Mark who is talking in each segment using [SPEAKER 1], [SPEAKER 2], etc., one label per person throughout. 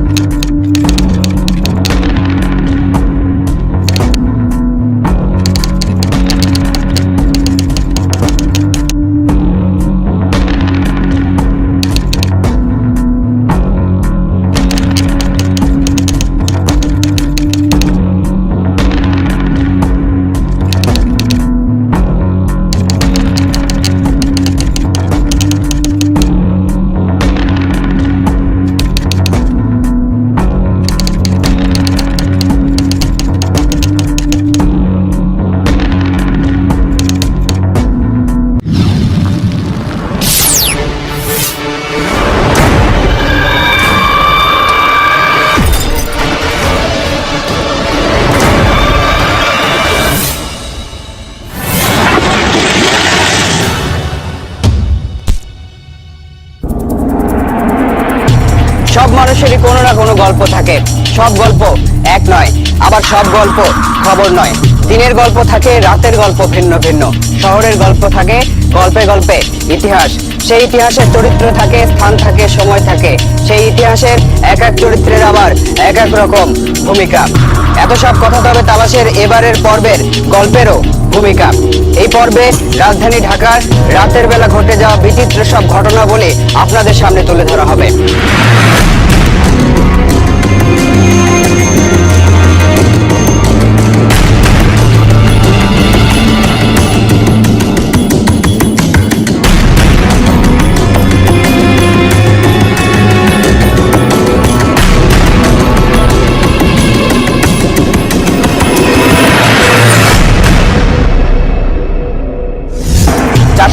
[SPEAKER 1] সব সব গল্প খবর নয়। দিনের গল্প থাকে, রাতের গল্প ভিন্ন ভিন্ন। শহরের গল্প থাকে, গল্পে গল্পে ইতিহাস। সেই ইতিহাসের চরিত্র থাকে, স্থান থাকে, সময় থাকে। সেই ইতিহাসের এক এক চরিত্রের আবার এক এক রকম ভূমিকা। এত সব কথা তবে তালাশের এবারের পর্বের গল্পেরও ভূমিকা। এই পর্বে রাজধানী ঢাকার রাতের বেলা ঘটে যাওয়া বিচিত্র সব ঘটনা বলে আপনাদের সামনে তুলে ধরা হবে।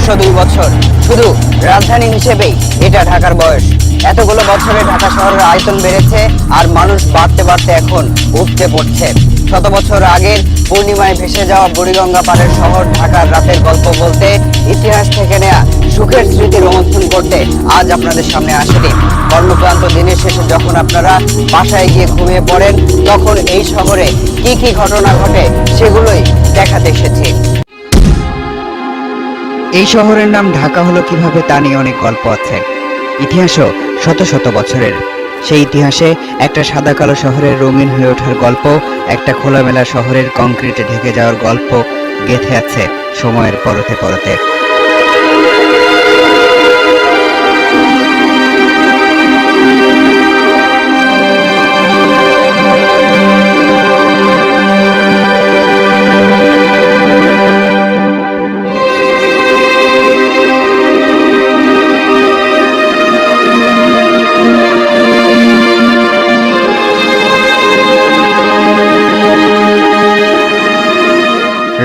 [SPEAKER 1] চারশো দুই বছর। শুধু রাজধানী হিসেবেই এটা ঢাকার বয়স। এতগুলো বছরে ঢাকা শহরের আয়তন বেড়েছে আর মানুষ বাড়তে বাড়তে এখন উঠতে পড়ছে। শত বছর আগের পূর্ণিমায় ভেসে যাওয়া বুড়িগঙ্গা পাড়ের শহর ঢাকার রাতের গল্প বলতে ইতিহাস থেকে নেয়া সুখের স্মৃতি রোমন্থন করতে আজ আপনাদের সামনে আসেনি কর্মক্লান্ত দিনের শেষে যখন আপনারা বাসায় গিয়ে ঘুমিয়ে পড়েন, তখন এই শহরে কি কি ঘটনা ঘটে সেগুলোই দেখাতে এসেছি। এই শহরের নাম ঢাকা হলো কীভাবে তা নিয়ে অনেক গল্প আছে। ইতিহাসও শত শত বছরের। সেই ইতিহাসে একটা সাদা কালো শহরের রঙিন হয়ে ওঠার গল্প, একটা খোলামেলা শহরের কংক্রিটে ঢেকে যাওয়ার গল্প গেঁথে আছে সময়ের পরতে পরতে।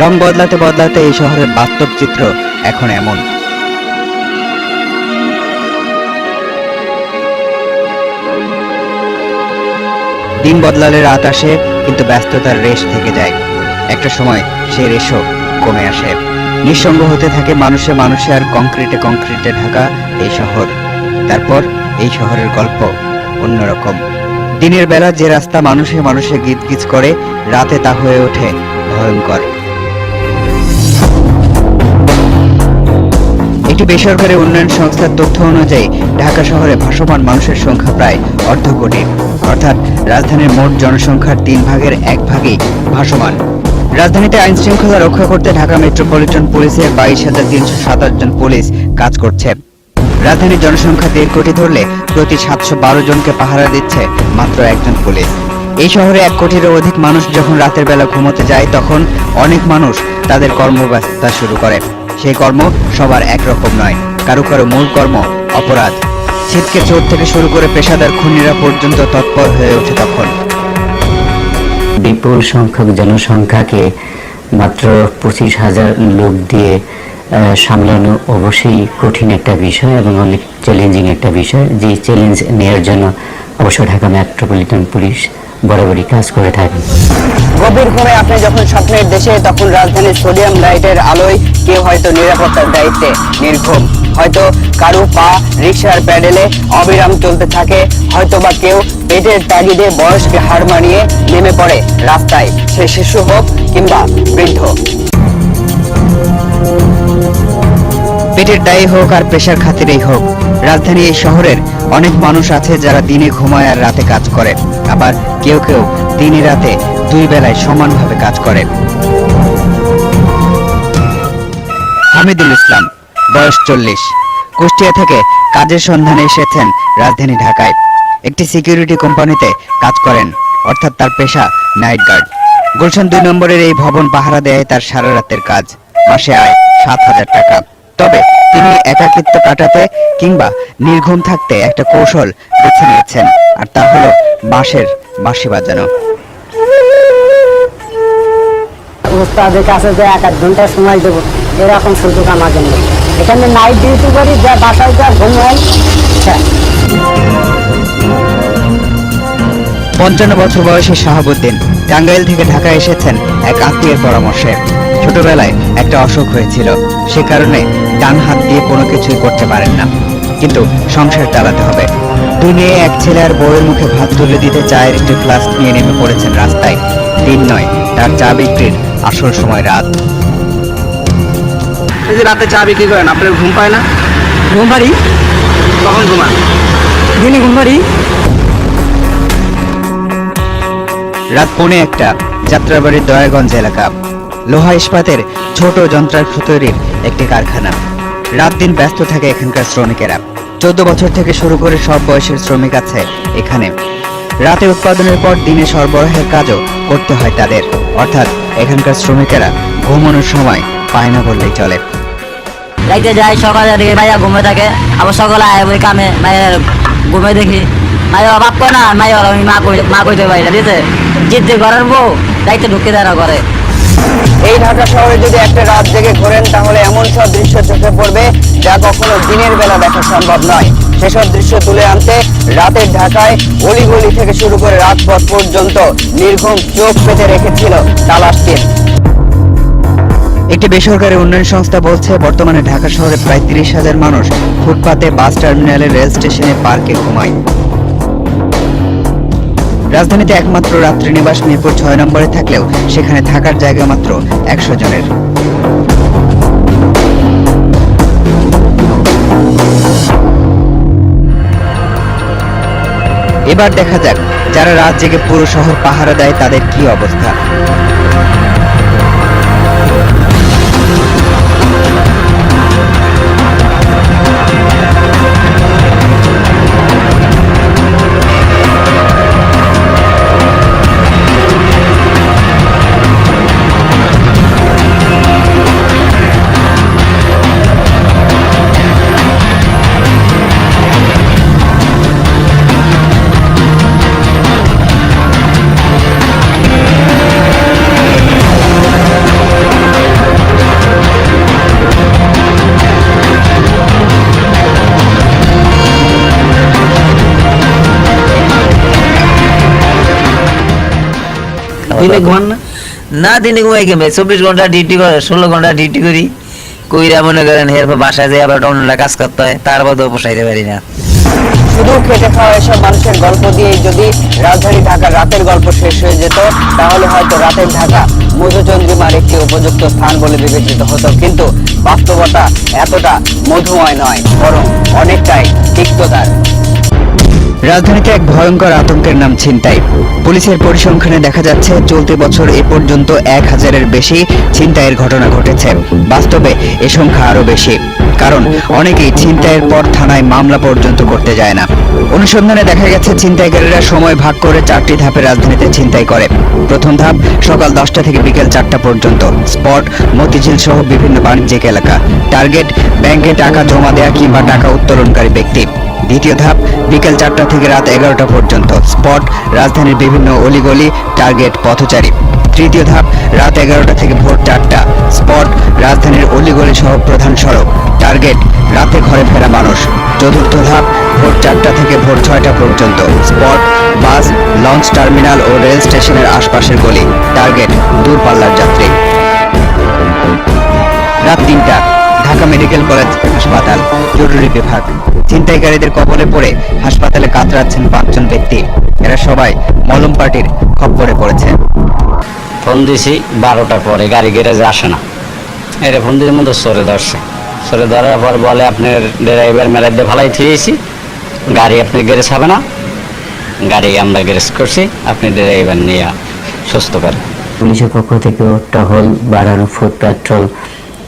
[SPEAKER 1] রং বদলাতে বদলাতে এই শহরের বাস্তব চিত্র এখন এমন। দিন বদলালে রাত আসে, কিন্তু ব্যস্ততার রেশ থেকে যায়। একটা সময় সেই রেশও কমে আসে। নিঃসঙ্গ হতে থাকে মানুষে মানুষে আর কংক্রিটে কংক্রিটে ঢাকা এই শহর। তারপর এই শহরের গল্প অন্যরকম। দিনের বেলা যে রাস্তা মানুষে মানুষে গিজ করে, রাতে তা হয়ে ওঠে ভয়ঙ্কর। একটি বেসরকারি উন্নয়ন সংস্থার তথ্য অনুযায়ী, ঢাকা শহরে ভাসমান মানুষের সংখ্যা প্রায় অর্ধ কোটি। অর্থাৎ রাজধানীর মোট জনসংখ্যার তিন ভাগের এক ভাগই ভাসমান। রাজধানীতে আইন শৃঙ্খলা রক্ষা করতে ঢাকা মেট্রোপলিটন পুলিশের বাইশ হাজার তিনশো সাতাশ জন পুলিশ কাজ করছে। রাজধানীর জনসংখ্যা দেড় কোটি ধরলে প্রতি সাতশো বারো জনকে পাহারা দিচ্ছে মাত্র একজন পুলিশ। এই শহরে এক কোটিরও অধিক মানুষ যখন রাতের বেলা ঘুমোতে যায়, তখন অনেক মানুষ তাদের কর্মব্যস্ততা শুরু করে। সেই কর্ম সবার একরকম নয়। কারও কারও মূল কর্ম অপরাধ। ছিটকে চোর থেকে শুরু করে পেশাদার খুনিরা পর্যন্ত তৎপর হয়ে ওঠে তখন।
[SPEAKER 2] বিপুল সংখ্যক জনসংখ্যাকে মাত্র পঁচিশ হাজার লোক দিয়ে সামলানো অবশ্যই কঠিন একটা বিষয় এবং অনেক চ্যালেঞ্জিং একটা বিষয়। যে চ্যালেঞ্জ নেওয়ার জন্য অবশ্য ঢাকা মেট্রোপলিটন পুলিশ বরাবরই কাজ করে থাকে
[SPEAKER 1] গভীর ঘুমে আপনি যখন স্বপ্নের দেশে, তখন রাজধানীর সোডিয়াম লাইটের আলোয় কেউ হয়তো নিরাপত্তার দায়িত্বে নির্ঘুম। হয়তো কারও পা রিক্সার প্যাডেলে অবিরাম চলতে থাকে হয়তো বা কেউ পেটের তাগিদে বয়সকে হার মানিয়ে নেমে পড়ে রাস্তায়। সে শিশু হোক কিংবা বৃদ্ধ। পেটের দায়ী হোক আর পেশার খাতিরেই হোক, রাজধানী এই শহরের অনেক মানুষ আছে যারা দিনে ঘুমায় আর রাতে কাজ করে। আবার কেউ কেউ দিনে রাতে দুই বেলায় সমানভাবে কাজ করে। হামিদুল ইসলাম, বয়স চল্লিশ, কুষ্টিয়া থেকে কাজের সন্ধানে এসেছেন রাজধানী ঢাকায়। একটি সিকিউরিটি কোম্পানিতে কাজ করেন, অর্থাৎ তার পেশা নাইট গার্ড। গুলশান দুই নম্বরের এই ভবন পাহারা দেয় তার সারা রাতের কাজ, মাসে আয় সাত হাজার টাকা। তবে তিনি একাকিত্ব কাটাতে কিংবা নির্ঘুম থাকতে একটা কৌশল বেছে নিয়েছেন আর তা হলো বাঁশের বাঁশি বাজানো।
[SPEAKER 3] উস্তাদের কাছে যে এক আধ ঘণ্টা সময় দেবো এরকম সুযোগ আমাকে নেই এখানে নাইট ডিউটি করি যা বাসায় যা ঘুম হ্যাঁ
[SPEAKER 1] পঞ্চান্ন বছর বয়সী শাহাবুদ্দিন টাঙ্গাইল থেকে ঢাকা এসেছেন এক আত্মীয়ের পরামর্শে। ছোটবেলায় একটা অসুখ হয়েছিল। সে কারণে ডান হাত দিয়ে কোনো কিছুই করতে পারেন না। কিন্তু সংসার চালাতে হবে। দুই মেয়ে এক ছেলে আর বউয়ের মুখে ভাত তুলে দিতে চায়ের একটি ফ্লাস্ক নিয়ে নেমে পড়েছেন রাস্তায়। দিন নয় তার চা বিক্রির আসল সময় রাত।
[SPEAKER 4] এই যে রাতে চা বিক্রি করেন আপনার ঘুম পায় না?
[SPEAKER 3] ঘুম পারি।
[SPEAKER 4] কখন ঘুমান?
[SPEAKER 3] দিনে ঘুম পারি।
[SPEAKER 1] রাত পৌনে একটা যাত্রাবাড়ির দয়াগঞ্জ এলাকা। লোহা ইস্পাতের ছোট যন্ত্রাংশ তৈরির একটি কারখানা। রাত দিন ব্যস্ত থাকে এখানকার শ্রমিকেরা। চোদ্দ বছর থেকে শুরু করে সব বয়সের শ্রমিক আছে এখানে। রাতে উৎপাদনের পর দিনে সরবরাহের কাজও করতে হয় তাদের। অর্থাৎ এখানকার শ্রমিকেরা ঘুমানোর সময় পায় না বললেই চলে
[SPEAKER 5] যাই, সকালে দেখি ভাইয়া ঘুমে থাকে। আবার সকালে আয়, ওই কামে মায়ের ঘুমে দেখি। মায়ের করে না মায়ের মা কই, মা কইতে পারি না দিতে জিদ্দি ঘরের বউ ঢুকে না ঘরে।
[SPEAKER 4] এই ঢাকা শহরে যদি একটা রাত জেগে ঘোরেন, তাহলে এমন সব দৃশ্য চোখে পড়বে যা কখনো দিনের বেলা দেখা সম্ভব নয়। সেসব দৃশ্য তুলে আনতে রাতের ঢাকায় অলিগলি থেকে শুরু করে রাজপথ পর্যন্ত নির্ঘুম চোখ পেতে রেখেছিল তালাশ
[SPEAKER 1] একটি বেসরকারি উন্নয়ন সংস্থা বলছে, বর্তমানে ঢাকা শহরে প্রায় তিরিশ হাজার মানুষ ফুটপাতে বাস টার্মিনালে রেল স্টেশনে পার্কে ঘুমায়। রাজধানীতে একমাত্র রাত্রি নিবাস মিরপুর ছয় নম্বরে থাকলেও সেখানে থাকার জায়গা মাত্র একশো জনের। এবার দেখা যাক যারা রাত জেগে পুরো শহর পাহারা দেয় তাদের কি অবস্থা।
[SPEAKER 4] দিনে ঘুমান না?
[SPEAKER 5] না দিনে ঘুমাই কেমে চব্বিশ ঘণ্টা ডিউটি করে ষোলো ঘণ্টা ডিউটি করি। কইরা মনে করেন এরপর বাসায় যাই আবার অন্য কাজ করতে হয় তার বাদেও পোষাইতে পারি না।
[SPEAKER 4] শুধু খেটে খাওয়া এসব মানুষের গল্প দিয়েই যদি রাজধানী ঢাকার রাতের গল্প শেষ হয়ে যেত তাহলে হয়তো রাতের ঢাকা মধুচন্দ্রিমার একটি উপযুক্ত স্থান বলে বিবেচিত হতো। কিন্তু বাস্তবতা এতটা মধুময় নয় বরং অনেকটাই তিক্ততার।
[SPEAKER 1] রাজধানীতে এক ভয়ঙ্কর আতঙ্কের নাম ছিনতাই। পুলিশের পরিসংখ্যানে দেখা যাচ্ছে, চলতি বছর এ পর্যন্ত এক হাজারের বেশি ছিনতাইয়ের ঘটনা ঘটেছে। বাস্তবে এ সংখ্যা আরও বেশি। কারণ, অনেকেই ছিনতাইয়ের পর থানায় মামলা পর্যন্ত করতে যায় না। অনুসন্ধানে দেখা গেছে ছিনতাইকারীরা সময় ভাগ করে চারটি ধাপে রাজধানীতে ছিনতাই করে। প্রথম ধাপ সকাল দশটা থেকে বিকেল চারটা পর্যন্ত। স্পট, মতিঝিল সহ বিভিন্ন বাণিজ্যিক এলাকা। টার্গেট, ব্যাংকে টাকা জমা দেয়া কিংবা টাকা উত্তোলনকারী ব্যক্তি। দ্বিতীয় ধাপ, বিকেল চারটা থেকে রাত এগারোটা পর্যন্ত। স্পট, রাজধানীর বিভিন্ন অলিগলি, টার্গেট পথচারী। তৃতীয় ধাপ, রাত এগারোটা থেকে ভোর চারটা। স্পট, রাজধানীর অলিগলি সহ প্রধান সড়ক। টার্গেট, রাতে ঘরে ফেরা মানুষ। চতুর্থ ধাপ, ভোর চারটা থেকে ভোর ছয়টা পর্যন্ত। স্পট, বাস, লঞ্চ টার্মিনাল ও রেল স্টেশনের আশপাশের গলি। টার্গেট, দূরপাল্লার যাত্রী। রাত তিনটা, ঢাকা মেডিকেল কলেজ হাসপাতাল। জরুরি বিভাগ। ছিনতাইকারীদের কবলে পড়ে হাসপাতালে কাতরাচ্ছেন পাঁচজন ব্যক্তি। এরা সবাই মলম পার্টির খপ্পরে পড়েছে।
[SPEAKER 2] ফোন দিছি বারোটার পরে গাড়ি গ্যারেজে আসে না। এটা ফোন দিলে মধ্যে সরে ধরছে। সরে ধরার পর বলে আপনার ড্রাইভার মেলার দিয়ে ভালাই থিয়েছি। গাড়ি আপনি গ্যারেজ হবে না। গাড়ি আমরা গ্যারেজ করছি আপনি ড্রাইভার নিয়ে সুস্থ করেন। পুলিশের পক্ষ থেকে টহল বাড়ানো ফুড পেট্রোল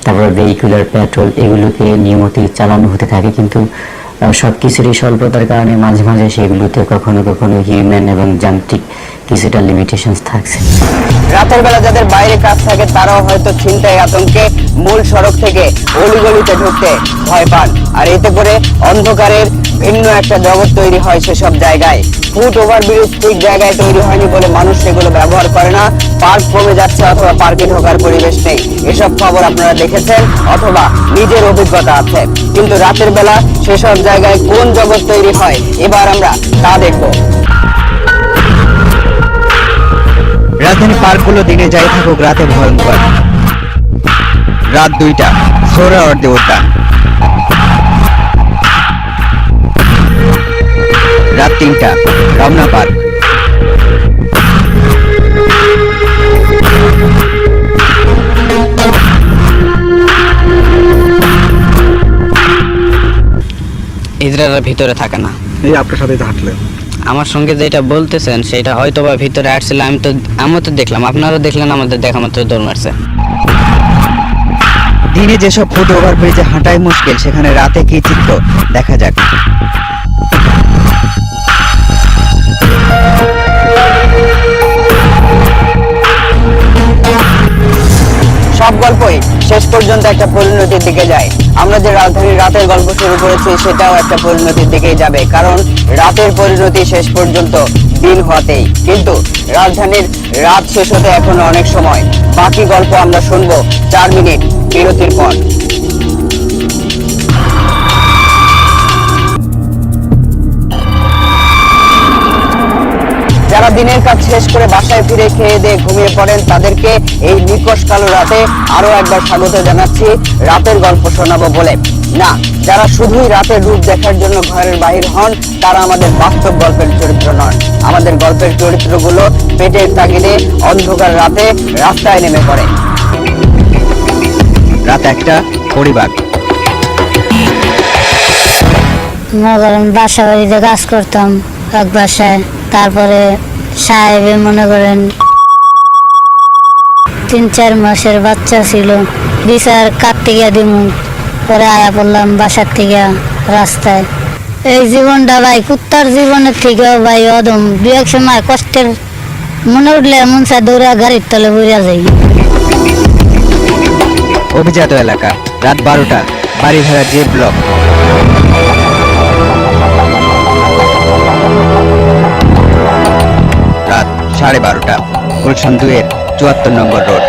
[SPEAKER 2] তারপর ভেহিকুলার পেট্রোল এগুলোকে নিয়মিত চালানো হতে থাকে। কিন্তু সব কিছুরই স্বল্পতার কারণে মাঝে মাঝে সেগুলোতে কখনো কখনো হিউম্যান এবং যান্ত্রিক কিছুটা লিমিটেশন থাকছে।
[SPEAKER 4] রাতের বেলা যাদের বাইরে কাজ থাকে, তারাও হয়তো চিন্তায় আতঙ্কে মূল সড়ক থেকে অলিগলিতে ঢুকতে ভয় পান। আর এতে করে অন্ধকারের ভিন্ন একটা জগৎ তৈরি হয় সেসব জায়গায়। ফুট ওভার ওভারব্রিজ ঠিক জায়গায় তৈরি হয়নি বলে মানুষ সেগুলো ব্যবহার করে না। পার্ক কমে যাচ্ছে অথবা পার্কে ঢোকার পরিবেশ নেই। এসব খবর আপনারা দেখেছেন অথবা নিজের অভিজ্ঞতা আছে। কিন্তু রাতের বেলা সেসব জায়গায় কোন জগৎ তৈরি হয়, এবার আমরা তা দেখব।
[SPEAKER 1] রাজধানী পার্কগুলো দিনে যাই থাকুক রাতে ভয়ঙ্কর। রাত দুইটা সোহরাওয়ার্দী উদ্যান তিনটা। রমনা পার্ক।
[SPEAKER 5] ইজরায়েলের ভিতরে থাকে না।
[SPEAKER 6] এই আপনার সাথে তো হাঁটলেন।
[SPEAKER 5] আমার সঙ্গে যেটা বলতেছেন সেটা হয়তো বা ভিতরে আসছিল আমি তো আমি তো দেখলাম আপনারা দেখলেন আমাদের দেখা মাত্র দৌড় মারছে।
[SPEAKER 1] দিনে যেসব ফুট ওভারব্রিজে হাঁটাই মুশকিল সেখানে রাতে কি চিত্র? দেখা যাক।
[SPEAKER 4] শেষ একটা পরিণতির দিকে যায়। আমরা যে রাজধানীর রাতের গল্প শুরু করেছি, সেটাও একটা পরিণতির দিকেই যাবে। কারণ রাতের পরিণতি শেষ পর্যন্ত দিন হতেই কিন্তু রাজধানীর রাত শেষ হতে এখনও অনেক সময়। বাকি গল্প আমরা শুনব চার মিনিট বিরতির পর। যারা দিনের কাজ শেষ করে বাসায় ফিরে খেয়ে দিয়ে ঘুমিয়ে পড়েন তাদেরকে এই নিকশ কালো রাতে আরও একবার স্বাগত জানাচ্ছি। রাতের গল্প শোনাবো বলে। না যারা শুধুই রাতের রূপ দেখার জন্য ঘরের বাহির হন তারা আমাদের বাস্তব গল্পের চরিত্র নন। আমাদের গল্পের চরিত্রগুলো পেটের তাগিদে অন্ধকার রাতে রাস্তায় নেমে পড়ে।
[SPEAKER 1] রাত একটা পরিবার।
[SPEAKER 7] বাসা বাড়িতে কাজ করতাম এক বাসায় তারপরে সাহেবে মনে করেন, তিন চার মাসের বাচ্চা ছিল। বিচার কার্তিকা দিমু? পরে আয়া পড়লাম বাসার থেকে রাস্তায়। এই জীবনটা ভাই, কুত্তার জীবনের থেকেও ভাই অদম। দু এক সময় কষ্টের মনে উঠলে মন চায় দৌড়া গাড়ির তলে বইয়া যাই।
[SPEAKER 1] অভিজাত এলাকা, রাত বারোটা বাড়ি ভাড়া যে ব্লক। সাড়ে বারোটা। গুলশান দুয়ের চুয়াত্তর নম্বর রোড।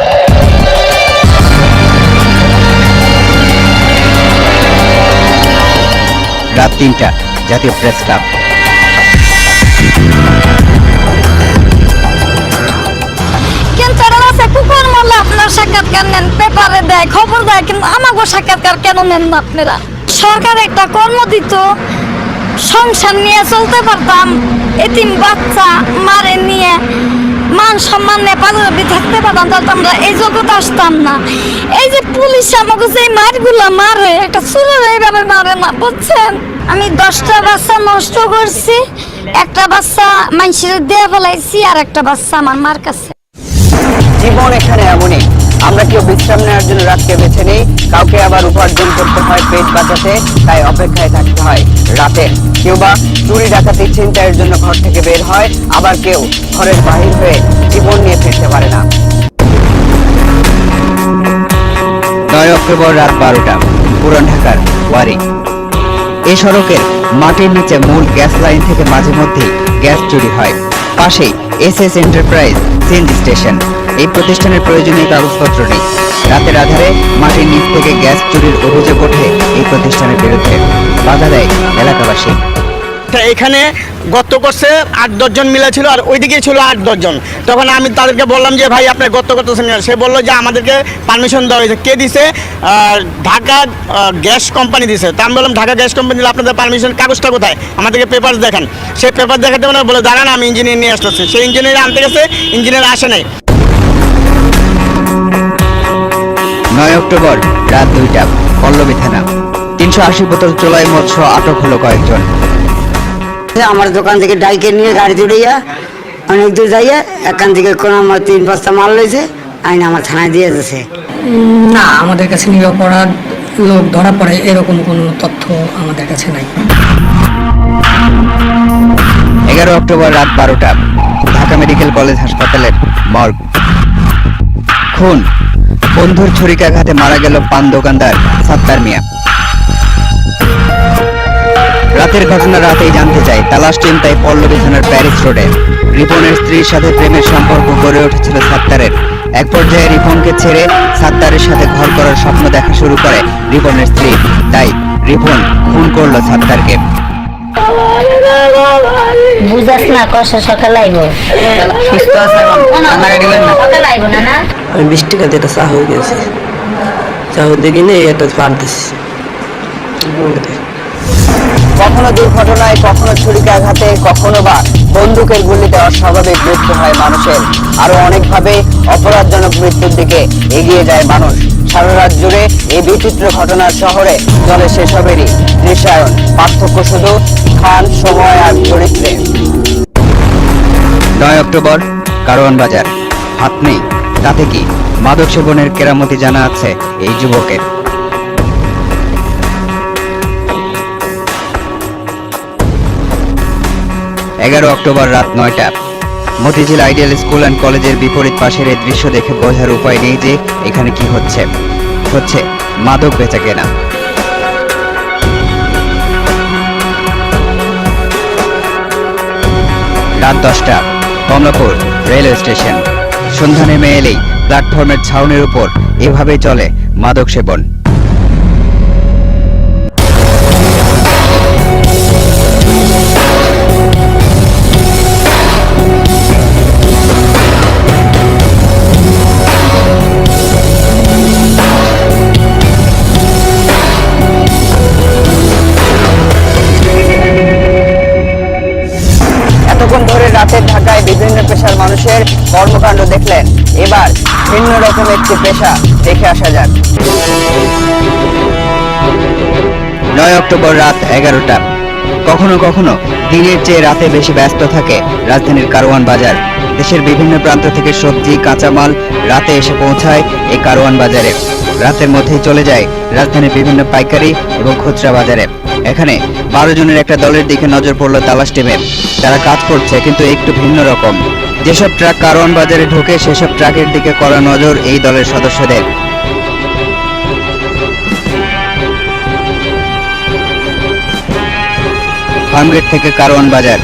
[SPEAKER 1] রাত তিনটা, জাতীয় প্রেস ক্লাব।
[SPEAKER 8] আপনার সাক্ষাৎকার নেন, পেপারে দেয়, খবর দেয়, কিন্তু আমাকে সাক্ষাৎকার কেন নেন আপনারা? সরকার একটা কর্ম দিত সংসার নিয়ে চলতে পারতাম। এতিম বাচ্চা, মারে নিয়ে মান সম্মান নিয়ে পাশাপাশি থাকতে পারতাম, তাহলে আমরা এই জগৎ আসতাম না। এই যে পুলিশ আমাকে যে মারগুলো মারে, একটা চুরের এইভাবে মারে না, বুঝছেন? আমি দশটা বাচ্চা নষ্ট করছি, একটা বাচ্চা মানুষের দেয়া ফেলাইছি আর একটা বাচ্চা আমার মার কাছে।
[SPEAKER 4] জীবন এখানে এমনই। আমরা কেউ বিশ্রাম নেওয়ার জন্য রাতকে বেছে নেই, কাউকে আবার উপার্জন করতে হয় পেট বাঁচাতে, তাই অপেক্ষায় থাকতে হয়। রাতে। কেউ বা চুরি ডাকাতি ছিনতাইয়ের জন্য ঘর থেকে বের হয়, আবার কেউ ঘরের বাহির হয়ে জীবন নিয়ে ফিরতে পারে না।
[SPEAKER 1] নয় অক্টোবর রাত বারোটা, পুরান ঢাকার ওয়ারি। এ সড়কের মাটির নিচে মূল গ্যাস লাইন থেকে মাঝে মধ্যেই গ্যাস চুরি হয়। পাশেই S S enterprise, CNG station. এই প্রতিষ্ঠানের প্রয়োজনীয় কাগজপত্র নেই। রাতের আধারে মাটির নিচ থেকে গ্যাস চুরির অভিযোগ ওঠে এই প্রতিষ্ঠানের বিরুদ্ধে। বাধা দেয় এলাকাবাসী।
[SPEAKER 9] এখানে গর্ত করছে আট দশজন মিলে ছিল আর ওইদিকে ছিল আট দশজন তখন আমি তাদেরকে বললাম যে, ভাই আপনার গর্ত করতেছেন? সে বলল যে, আমাদেরকে পারমিশন দেওয়া হয়েছে। কে দিছে? ঢাকা গ্যাস কোম্পানি দিছে। তা আমি বললাম, ঢাকা গ্যাস কোম্পানি দিলে আপনাদের পারমিশন কাগজটা কোথায়? আমাদেরকে পেপার দেখান। সেই পেপার দেখাতে মানে বলে, দাঁড়ান, আমি ইঞ্জিনিয়ার নিয়ে আসতেছি। সেই ইঞ্জিনিয়ার আনতে গেছে ইঞ্জিনিয়ার আসে নাই।
[SPEAKER 1] নয় অক্টোবর রাত দুইটা পল্লবী থানা। তিনশো আশি বোতল চোলাই মৎস্য আটক হলো কয়েকজন।
[SPEAKER 3] আমার দোকান থেকে ডাইকে নিয়ে গাড়ি উড়িয়া অনেক দূর যাইয়া এখান থেকে কোন আমার তিন বস্তা মাল লইছে আইন আমার থানায় দিয়ে দিয়েছে
[SPEAKER 6] না আমাদের কাছে নিরপরাধ লোক ধরা পড়ে এরকম কোনো তথ্য আমাদের কাছে নাই।
[SPEAKER 1] এগারো অক্টোবর রাত বারোটা ঢাকা মেডিকেল কলেজ হাসপাতালের মর্গ। খুন বন্ধুর ছুরিকাঘাতে মারা গেল পান দোকানদার সাত্তার মিয়া। রাতের ঘটনা রাতেই জানতে চাই তালাশ টিম তাই পল্লবী থানার প্যারিস রোডে। রিপনের স্ত্রীর সাথে প্রেমের সম্পর্ক গড়ে উঠেছিল সাত্তারের। এক পর্যায়ে রিপনকে ছেড়ে সাত্তারের সাথে ঘর করার স্বপ্ন দেখা শুরু করে রিপনের স্ত্রী। তাই রিপন খুন করল সাত্তারকে।
[SPEAKER 7] বুঝাস না কষ্ট সকাল আইব। সকাল আইব না না?
[SPEAKER 10] আমি বিশ টাকা দিয়ে একটা চা হয়ে গেছে। চা হতে কিনে একটা পার দিচ্ছি
[SPEAKER 4] কখনো দুর্ঘটনায় কখনো ছুরিকাঘাতে কখনো বা বন্দুকের গুলিতে অস্বাভাবিক মৃত্যু হয় মানুষের। আরও অনেকভাবে অপরাধজনক মৃত্যুর দিকে এগিয়ে যায় মানুষ। সারা রাত জুড়ে এই বিচিত্র ঘটনার শহরে চলে সেসবেরই দৃশ্যায়ন পার্থক্য শুধু খান সময় আর চরিত্রে।
[SPEAKER 1] নয় অক্টোবর কারওয়ান বাজার। হাত নেই। তাতে কি মাদক সেবনের কেরামতি জানা আছে এই যুবকের? এগারো অক্টোবর রাত নয়টা। মতিঝিল আইডিয়াল স্কুল অ্যান্ড কলেজের বিপরীত পাশের এই দৃশ্য দেখে বোঝার উপায় নেই যে এখানে কি হচ্ছে। হচ্ছে মাদক বেচা কেনা রাত দশটা, কমলাপুর রেলওয়ে স্টেশন। সন্ধ্যা নেমে এলেই প্ল্যাটফর্মের ছাউনির উপর এভাবেই চলে মাদক সেবন
[SPEAKER 4] একটি পেশা, দেখে আসা যাক।
[SPEAKER 1] নয় অক্টোবর রাত এগারোটা। কখনো কখনো দিনের চেয়ে রাতে বেশি ব্যস্ত থাকে রাজধানীর কারওয়ান বাজার। দেশের বিভিন্ন প্রান্ত থেকে সবজি, কাঁচামাল রাতে এসে পৌঁছায় এই কারওয়ান বাজারে। রাতের মধ্যেই চলে যায় রাজধানীর বিভিন্ন পাইকারি এবং খুচরা বাজারে। এখানে বারো জনের একটা দলের দিকে নজর পড়ল তালাশ টিমের তারা কাজ করছে, কিন্তু একটু ভিন্ন রকম। যেসব ট্রাক কারওয়ান বাজারে ঢোকে, সেসব ট্রাকের দিকে করা নজর এই দলের সদস্যদের। ফার্মগেট থেকে কারওয়ান বাজার।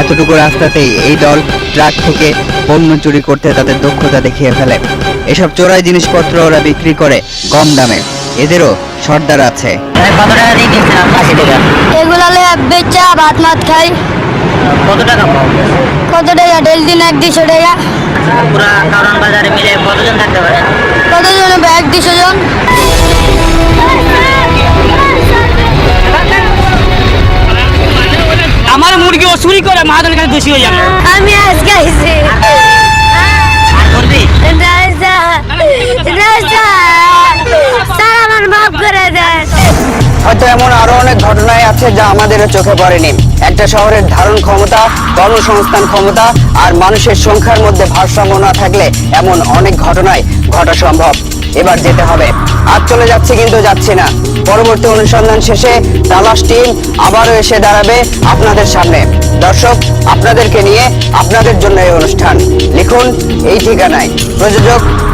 [SPEAKER 1] এতটুকু রাস্তাতেই এই দল ট্রাক থেকে পণ্য চুরি করতে তাদের দক্ষতা দেখিয়ে ফেলে। এসব চোরাই জিনিসপত্র ওরা বিক্রি করে কম দামে। এদেরও সর্দার আছে।
[SPEAKER 8] এগুলা ভাত মাত খাই।
[SPEAKER 5] কত টাকা পাও?
[SPEAKER 8] কত টাকা? ডেল দিন এক দুশো টাকা।
[SPEAKER 5] পুরা কারণ বাজারে মিলে কতজন থাকতে পারে?
[SPEAKER 8] কতজন এক দুশো জন?
[SPEAKER 6] আমার মুরগি ও চুরি করে মাহাজনের কাছে দোষী হয়ে যাবে।
[SPEAKER 8] আমি আজকে আইছি।
[SPEAKER 4] হয়তো এমন আরও অনেক ঘটনায় আছে যা আমাদেরও চোখে পড়েনি। একটা শহরের ধারণ ক্ষমতা, কর্মসংস্থান ক্ষমতা আর মানুষের সংখ্যার মধ্যে ভারসাম্য না থাকলে এমন অনেক ঘটনাই ঘটা সম্ভব। এবার যেতে হবে। আজ চলে যাচ্ছে কিন্তু যাচ্ছি না। পরবর্তী অনুসন্ধান শেষে তালাশ টিম আবারও এসে দাঁড়াবে আপনাদের সামনে। দর্শক, আপনাদেরকে নিয়ে আপনাদের জন্য এই অনুষ্ঠান। লিখুন এই ঠিকানায়। প্রযোজক